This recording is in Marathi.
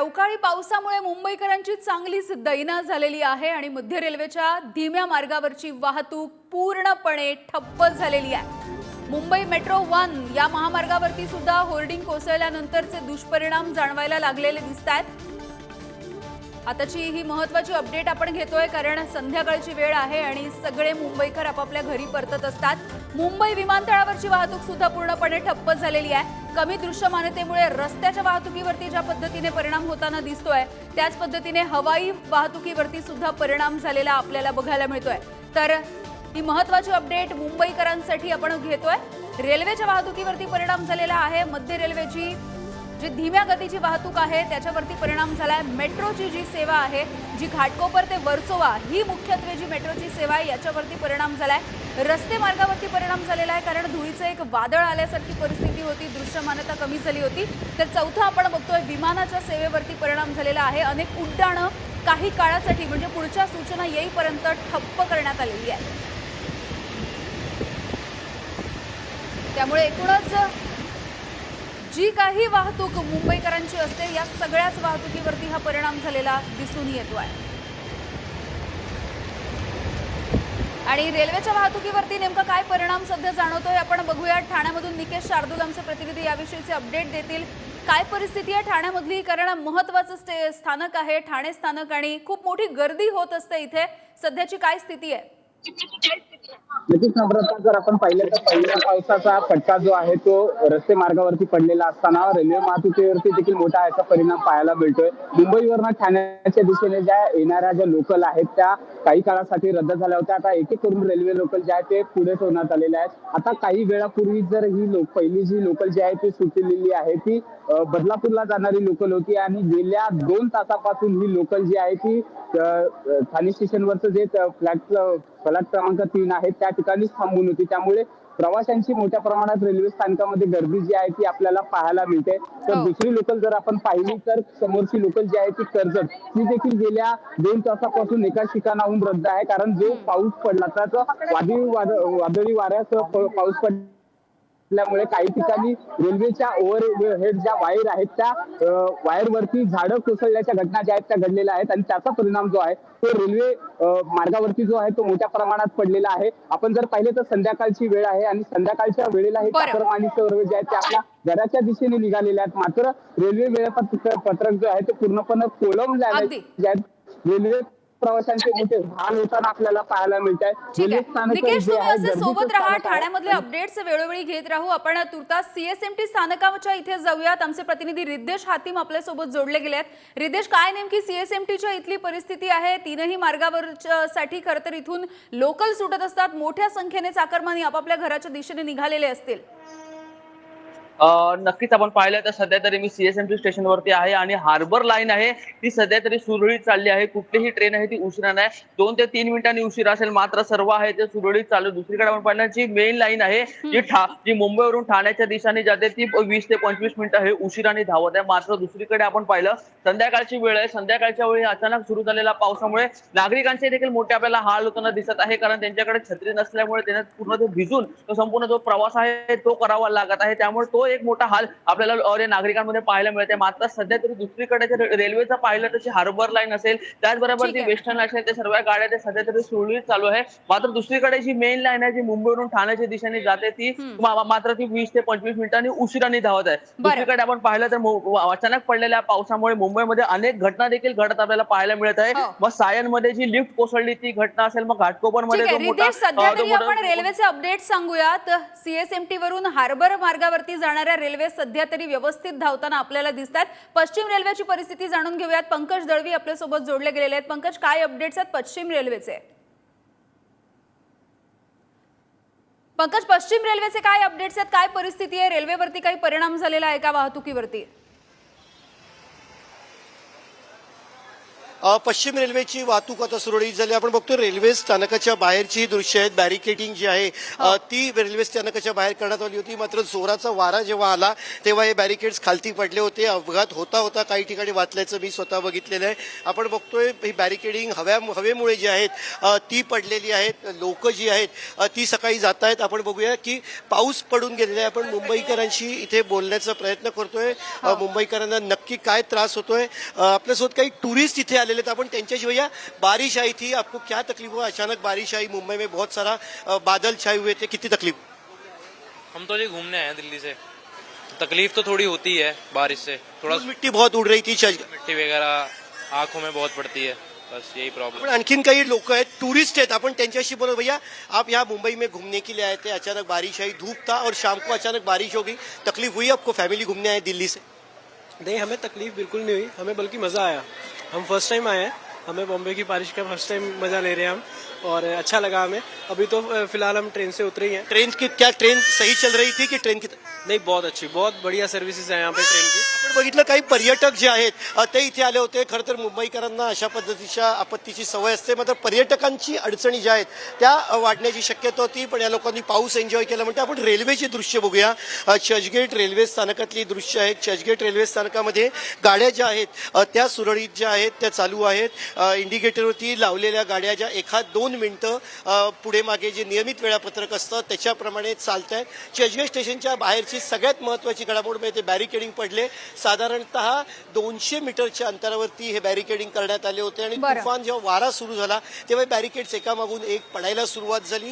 अवकाळी पावसामुळे मुंबईकरांची चांगलीच दैना झालेली आहे आणि मध्य रेल्वेच्या धीम्या मार्गावरची वाहतूक पूर्णपणे ठप्प झालेली आहे. मुंबई मेट्रो वन या महामार्गावरती सुद्धा होर्डिंग कोसळल्यानंतरचे दुष्परिणाम जाणवायला लागलेले दिसत आहेत आताची ही महत्वाची अपडेट आपण घेतोय कारण संध्याकाळची वेळ आहे आणि सगळे मुंबईकर आपापल्या घरी परतत असतात. मुंबई विमानतळावरची वाहतूक सुद्धा पूर्णपणे ठप्प झालेली आहे. कमी दृश्यमानतेमुळे रस्त्याच्या वाहतुकीवरती ज्या पद्धतीने परिणाम होताना दिसतोय त्याच पद्धतीने हवाई वाहतुकीवरती सुद्धा परिणाम झालेला आपल्याला बघायला मिळतोय. तर ही महत्वाची अपडेट मुंबईकरांसाठी आपण घेतोय. रेल्वेच्या वाहतुकीवरती परिणाम झालेला आहे. मध्य रेल्वेची जी धीम्या गतीची वाहतूक आहे त्याच्यावरती परिणाम झालाय. मेट्रोची जी सेवा आहे जी घाटकोपर ते वर्सोवा ही मुख्यत्वे जी मेट्रोची सेवा आहे याच्यावरती परिणाम झालाय. रस्ते मार्गावरती परिणाम झालेला आहे कारण धुळीचं एक वादळ आल्यासारखी परिस्थिती होती दृश्यमानता कमी झाली होती. तर चौथं आपण बघतोय विमानाच्या सेवेवरती परिणाम झालेला आहे. अनेक उड्डाणं काही काळासाठी म्हणजे पुढच्या सूचना येईपर्यंत ठप्प करण्यात आलेली आहे. त्यामुळे एकूणच जी काही वाहतूक मुंबईकरांची असते या सगळ्याच वाहतुकीवरती हा परिणाम झालेला दिसून येतो आहे. आणि रेल्वेच्या वाहतुकीवरती नेमका काय परिणाम सध्या जाणवतोय आपण बघूया. ठाण्यामधून निकेश शार्दूल आमचे प्रतिनिधी याविषयीचे अपडेट देतील. काय परिस्थिती आहे ठाण्यामधली? कारण महत्वाचं स्टे स्थानक आहे. ठाणे स्थानक आणि खूप मोठी गर्दी होत असते इथे. सध्याची काय स्थिती आहे? नक्कीच नम्रता जर आपण पाहिलं तर पहिल्या पावसाचा फटका जो आहे तो रस्ते मार्गावरती पडलेला असताना रेल्वे वाहतुकीवरती देखील मोठा याचा परिणाम पाहायला मिळतोय. मुंबईवरनं ठाण्याच्या दिशेने ज्या येणाऱ्या ज्या लोकल आहेत त्या काही काळासाठी रद्द झाल्या होत्या. आता एक एक करून रेल्वे लोकल जे आहेत ते पुढे ठेवण्यात आलेले आहेत. आता काही वेळापूर्वी जर ही लोक पहिली जी लोकल जी आहे ती सुटलेली आहे ती बदलापूरला जाणारी लोकल होती आणि गेल्या दोन तासापासून ही लोकल जी आहे ती ठाणे स्टेशनवरचं जे फ्लॅट फ्लॅट क्रमांक तीन आहे त्या ठिकाणीच थांबून होती. त्यामुळे प्रवाशांची मोठ्या प्रमाणात रेल्वे स्थानकामध्ये गर्दी जी आहे ती आपल्याला पाहायला मिळते. तर हो. दुसरी लोकल जर आपण पाहिली तर समोरची लोकल जी आहे ती कर्जत. ती देखील गेल्या दोन तासापासून एकाच ठिकाणाहून रद्द आहे. कारण जो पाऊस पडला त्याचा वादळी वाद- वादळी वाऱ्यासह पाऊस पडला. असल्यामुळे काही ठिकाणी रेल्वेच्या ओव्हर हेड ज्या वायर आहेत त्या वायर वरती झाडं कोसळल्याच्या घटना ज्या आहेत त्या घडलेल्या आहेत आणि त्याचा परिणाम जो आहे तो रेल्वे मार्गावरती जो आहे तो मोठ्या प्रमाणात पडलेला आहे आपण जर पाहिले तर संध्याकाळची वेळ आहे आणि संध्याकाळच्या वेळेला हे. चाकरमानीचे वर्ग जे आहेत ते आपल्या घराच्या दिशेने निघालेले आहेत मात्र रेल्वे वेळापत्रक पत्रक जो आहे ते पूर्णपणे अगदी. जे आहेत रेल्वे प्रवाशांचे मोठे हाल होताना आपल्याला पाहायला मिळत आहे. सोबत राहा. ठाण्यामधले अपडेट्स वेळोवेळी घेत राहू. आपण तुर्तास सीएसएमटी स्थानकाच्या इथे जाऊयात. आमचे प्रतिनिधी रिद्देश हातीम आपल्यासोबत जोडले गेले आहेत रिद्देश काय नेमकी सीएसएमटीच्या इथली परिस्थिती आहे? तीनही मार्गावर साठी खरं तर इथून लोकल सुटत असतात. मोठ्या संख्येने चाकरमानी आपापल्या घराच्या दिशेने निघालेले असतील. नक्कीच आपण पाहिलं तर सध्या तरी मी सीएसएमटी स्टेशनवरती आहे आणि हार्बर लाईन आहे. ती सध्या तरी सुरळीत चालली आहे. कुठलीही ट्रेन आहे ती उशिरा नाही. दोन ते तीन मिनिटांनी उशिरा असेल मात्र सर्व आहे ते सुरळीत चालू दुसरीकडे आपण पाहिलं जी मेन लाईन आहे जी ठा जी मुंबईवरून ठाण्याच्या दिशेने जाते ती वीस ते पंचवीस मिनिटं हे उशिराने धावत आहे. मात्र दुसरीकडे आपण पाहिलं संध्याकाळची वेळ आहे. संध्याकाळच्या वेळी अचानक सुरू झालेल्या पावसामुळे नागरिकांचे देखील मोठे आपल्याला हाल होताना दिसत आहे. कारण त्यांच्याकडे छत्री नसल्यामुळे त्यांना पूर्ण ते भिजून तो संपूर्ण जो प्रवास आहे तो करावा लागत आहे. त्यामुळे तो एक मोठा हाल आपल्याला नागरिकांमध्ये पाहायला मिळते मात्र सध्या तरी दुसरीकडे रेल्वेचं पाहिलं तर जी हार्बर लाईन असेल त्याचबरोबर आहे. वेस्टर्न असेल त्या सर्व गाड्या त्या सध्या तरी सुरळीत चालू आहे. मात्र दुसरीकडे जी मेन लाईन आहे जी मुंबईवरून ठाण्याच्या दिशेने जाते ती मात्र ती वीस ते पंचवीस मिनिटांनी उशिराने धावत आहे. दुसरीकडे आपण पाहिलं तर अचानक पडलेल्या पावसामुळे मुंबईमध्ये अनेक घटना देखील घडत आपल्याला पाहायला मिळत आहे. हो. मग सायनमध्ये जी लिफ्ट कोसळली ती घटना असेल मग घाटकोपरमध्ये जो जो आपण रेल्वेचे अपडेट सांगूयात. सीएसएमटी वरून हार्बर मार्गावरती जाणाऱ्या रेल्वे सध्या तरी व्यवस्थित धावताना आपल्याला दिसतात पश्चिम रेल्वेची परिस्थिती जाणून घेऊयात. पंकज दळवी आपल्यासोबत जोडले गेलेले आहेत. पंकज काय अपडेट्स आहेत पश्चिम रेल्वेचे? पंकज पश्चिम रेल्वेचे काय अपडेट्स आहेत? काय परिस्थिती आहे? रेल्वेवरती काही परिणाम झालेला आहे का वाहतुकीवरती? पश्चिम रेल्वेची वाहतूक आता सुरळीत झाली. आपण बघतो रेल्वे स्थानकाच्या बाहेरची ही दृश्य आहेत. बॅरिकेडिंग जी आहे अ, ती रेल्वे स्थानकाच्या बाहेर करण्यात आली होती. मात्र जोराचा वारा जेव्हा आला तेव्हा हे बॅरिकेड्स खालती पडले होते. अपघात होता होता काही ठिकाणी वाचल्याचं मी स्वतः बघितलेलं आहे. आपण बघतोय ही बॅरिकेडिंग हव्या हवेमुळे जी आहेत ती पडलेली आहेत. लोक जी आहेत ती सकाळी जात आहेत आपण बघूया की पाऊस पडून गेलेला आहे. आपण मुंबईकरांशी इथे बोलण्याचा प्रयत्न करतोय. अ, मुंबईकरांना नक्की काय त्रास होतोय? आपल्यासोबत काही टुरिस्ट इथे आलेले आहेत आपण त्यांच्याशी भैया बारिश आई थी आपको क्या तकलीफ़ हुआ? अचानक बारिश आई मुंबई में बहुत सारा बादल छाए हुए थे कितनी तकलीफ़? हम तो जी घूमने आए हैं दिल्ली से। तकलीफ़ तो थोड़ी होती है बारिश से थोड़ा मिट्टी बहुत उड़ रही थी मिट्टी वगैरह आँखों में बहुत पड़ती है बस यही प्रॉब्लम आणखीन काही लोक आहेत टूरिस्ट आहेत आपण त्यांच्याशी बोलो भैया आप यहाँ मुंबई में घूमने के लिए आए थे अचानक बारिश आई धूप था और शाम को अचानक बारिश हो गई तकलीफ़ हुई आपको? फैमिली घूमने आए दिल्ली से? नहीं हमें तकलीफ बिल्कुल नहीं हुई हमें बल्कि मज़ा आया। हम फर्स्ट टाइम आए हैं हमें बॉम्बे की बारिश का फर्स्ट टाइम मज़ा ले रहे हैं हम। और अच्छा लगा हमें। अभी तो फिलहाल हम ट्रेन से उतरे ही हैं। ट्रेन की क्या ट्रेन सही चल रही थी की ट्रेन की? नहीं बहुत अच्छी बहुत बढ़िया सर्विसेज है यहाँ पे ट्रेन की। आपण बघितलं काही पर्यटक जे आहेत अ, ते इथे आले होते खरं तर मुंबईकरांना अशा पद्धतीच्या आपत्तीची सवय असते मात्र पर्यटकांची अडचणी ज्या आहेत त्या अ, वाढण्याची शक्यता होती पण या लोकांनी पाऊस एन्जॉय केला. म्हणजे आपण रेल्वेची दृश्य बघूया. अ, चर्चगेट रेल्वे स्थानकातली दृश्य आहेत. चर्चगेट रेल्वे स्थानकामध्ये गाड्या ज्या आहेत अ, त्या सुरळीत ज्या आहेत त्या चालू आहेत. अ, इंडिकेटरवरती लावलेल्या गाड्या ज्या एखाद दोन मिनिटं अ, पुढे मागे जे नियमित वेळापत्रक असतं त्याच्याप्रमाणे चालत आहेत चर्चगेट स्टेशनच्या बाहेरची सगळ्यात महत्त्वाची घडामोड म्हणजे ते बॅरिकेडिंग पडले. साधारणतः दोनशे मीटरच्या अंतरावरती हे बॅरिकेडिंग करण्यात आले होते आणि. तुफान जेव्हा वारा सुरू झाला तेव्हा बॅरिकेड्स एकामागून एक पडायला सुरुवात झाली.